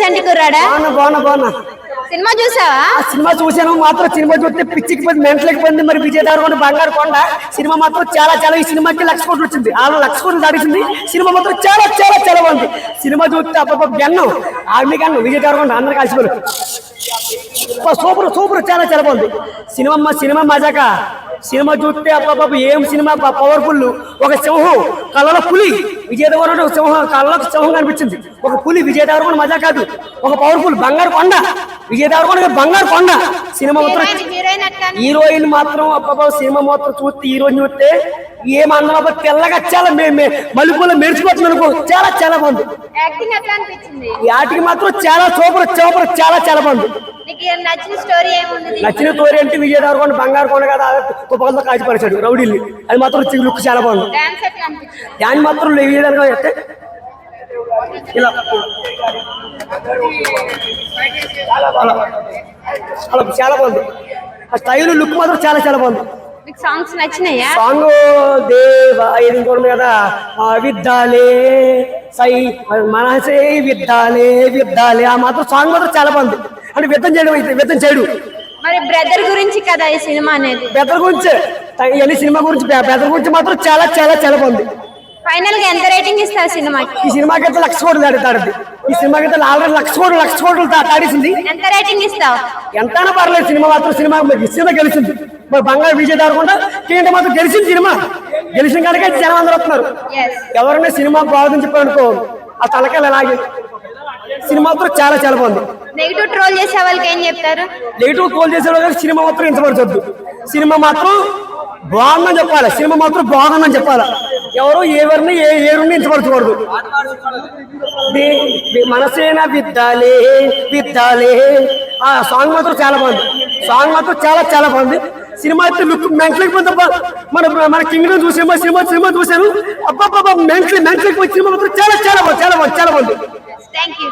చంటి కుర్రాడా? బాగున్నా బాగున్నా బాగున్నా. సినిమా చూసావా? ఆ సినిమా చూశాను మాత్రం సినిమా చూస్తే పిచ్చికి పోయి మెంటలకి పోయింది మరి విజయ్ దేవరకొండ బంగారు కొండ. సినిమా మాత్రం చాలా చాలా ఈ సినిమాకి లక్ష కోట్లు వచ్చింది. ఆ లక్ష కోట్లు దాటింది. సినిమా మాత్రం చాలా చాలా చాలా బాగుంది. సినిమా చూస్తే అబ్బా గన్నం ఆర్మీ గన్నం విజయ్ దేవరకొండ అందరు కలిసిపోయారు. సూపర్ సూపర్ చాలా చాలా బాగుంది. సినిమా మా సినిమా మజాక. సినిమా చూస్తే అబ్బా ఏం సినిమా పవర్ఫుల్ ఒక సింహం కళ్ళలో పులి. విజయ్ దేవరకొండ ఒక సింహం కళ్ళలో సింహం కనిపించింది. ఒక పులి విజయ్ దేవరకొండ మజా కాదు. ఒక పవర్ఫుల్ బంగారు కొండ. విజయ్ దేవరకొండ బంగారు కొండ. సినిమా మాత్రం హీరోయిన్ మాత్రం అబ్బాబా సినిమా మాత్రం చూస్తే హీరోయిన్ చూస్తే ఏమన్నా తెల్లగా చాలా మలుపులో మెరిచిపోతుంది అనుకో చాలా చాలా బాగుంది. యాక్టింగ్ మాత్రం చాలా సూపర్ సూపర్ చాలా చాలా బాగుంది. నచ్చిన స్టోరీ అంటే విజయ్ దేవరకొండ బంగారు కొండ కదా తుపాలతో కాచిపరిచాడు రౌడీల్ని. అది మాత్రం లుక్ చాలా బాగుంది. దాన్ని మాత్రం విజయ్ దేవరకొండ చెప్తే? ఇలా. అలా అలా చాలా బాగుంది. ఆ స్టైల్ లుక్ మాత్రం చాలా చాలా బాగుంది. సాంగ్స్ నచ్చినాయా? సాంగ్ దేవ ఇది ఇంకోటి ఉంది కదా విద్దాలే సై మనసే విద్దాలే విద్దాలే. ఆ మాత్రం సాంగ్ మాత్రం చాలా బాగుంది. అంటే విత్తం చేయడం అయితే విత్తం చేయడు. మరి బ్రదర్ గురించి కదా ఈ సినిమా అనేది? బెదర్ గురించి ఇవన్నీ సినిమా గురించి బె- బెదర్ గురించి మాత్రం చాలా చాలా చాలా బాగుంది. ఫైనల్గా ఎంత రేటింగ్ ఇస్తారు సినిమాకి? ఈ సినిమాకి అయితే లక్ష కోట్లు దాడుతాడు ఈ సినిమాకి అయితే ఆల్రెడీ లక్ష కోట్లు లక్ష కోట్లు దా- దాటేసింది ఎంత రేటింగ్ ఇస్తావు? ఎంతైనా పర్లేదు సినిమా మాత్రం సినిమా సినిమా గెలిచింది. మరి బంగారు విజయ్ దారకుండా ఏంటంటే మాత్రం గెలిచింది సినిమా. గెలిచిన కనుక జనం అందరూ వస్తున్నారు. ఎవరైనా సినిమా బాగుందని చెప్పారనుకో ఆ తలకాయలు అలాగే. సినిమా మాత్రం చాలా చాలా బాగుంది. నెగిటివ్ ట్రోల్ చేసే వాళ్ళకి ఏం చెప్తారు? నెగిటివ్ కోల్ చేసే వాళ్ళు సినిమా మాత్రం ఇంతపరచొద్దు సినిమా మాత్రం బాగుందని చెప్పాలి. సినిమా మాత్రం బాగుందని చెప్పాలి. ఎవరు ఎవరిని ఏ ఏరుని ఇంతపరచకూడదు ది- ది- మనసేన విద్దాలే విద్దాలే. ఆ సాంగ్ మాత్రం చాలా బాగుంది. సాంగ్ మాత్రం చాలా చాలా బాగుంది. సినిమా అయితే లుక్ మెంటలకి పోతే మన మన కింగ్ చూసామా సినిమా సినిమా చూశాను. అబ్బా మెంటలీ మెంటలకి పోయి సినిమా మాత్రం చాలా చాలా బాగుంది చాలా బాగుంది చాలా బాగుంది. Thank you